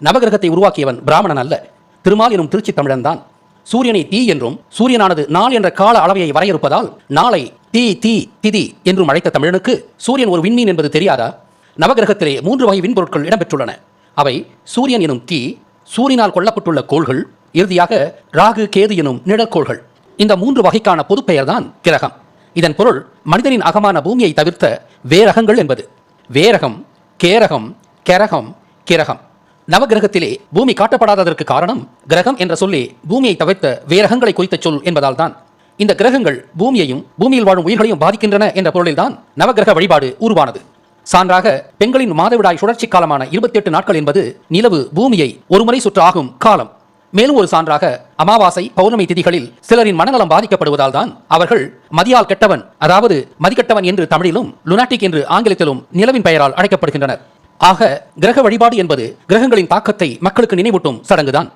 நவகிரகத்தை உருவாக்கியவன் பிராமணன் அல்ல. திருமால் எனும் திருச்சி தமிழன்தான். சூரியனை தீ என்றும் சூரியனானது நாள் என்ற கால அளவையை வரையறுப்பதால் நாளை தீ தீ திதி என்றும் அழைத்த தமிழனுக்கு சூரியன் ஒரு விண்மீன் என்பது தெரியாதா? நவகிரகத்திலே மூன்று வகை விண்பொருட்கள் இடம்பெற்றுள்ளன. அவை சூரியன் எனும் தீ சூரியனால் கொல்லப்பட்டுள்ள கோள்கள் இறுதியாக ராகு கேது எனும் நிழற்கோள்கள். இந்த மூன்று வகைக்கான பொதுப்பெயர்தான் கிரகம். இதன் பொருள் மனிதனின் அகமான பூமியை தவிர்த்த வேரகங்கள் என்பது. வேரகம் கேரகம் கெரகம் கிரகம். நவகிரகத்திலே பூமி காட்டப்படாததற்கு காரணம் கிரகம் என்ற சொல்லி பூமியை தவிர்த்த வேரகங்களை குறித்த சொல் என்பதால் தான் இந்த கிரகங்கள் பூமியையும் பூமியில் வாழும் உயிர்களையும் பாதிக்கின்றன என்ற பொருளில்தான் நவகிரக வழிபாடு உருவானது. சான்றாக பெண்களின் மாதவிடாய் சுழற்சி காலமான இருபத்தி எட்டு நாட்கள் என்பது நிலவு பூமியை ஒருமுறை சுற்று ஆகும் காலம். மேலும் ஒரு சான்றாக அமாவாசை பௌர்ணமி திதிகளில் சிலரின் மனநலம் பாதிக்கப்படுவதால் தான் அவர்கள் மதியால் கெட்டவன் அதாவது மதிக்கெட்டவன் என்று தமிழிலும் லுனாட்டிக் என்று ஆங்கிலத்திலும் நிலவின் பெயரால் அழைக்கப்படுகின்றனர். ஆக கிரக வழிபாடு என்பது கிரகங்களின் தாக்கத்தை மக்களுக்கு நினைவூட்டும் சடங்குதான்.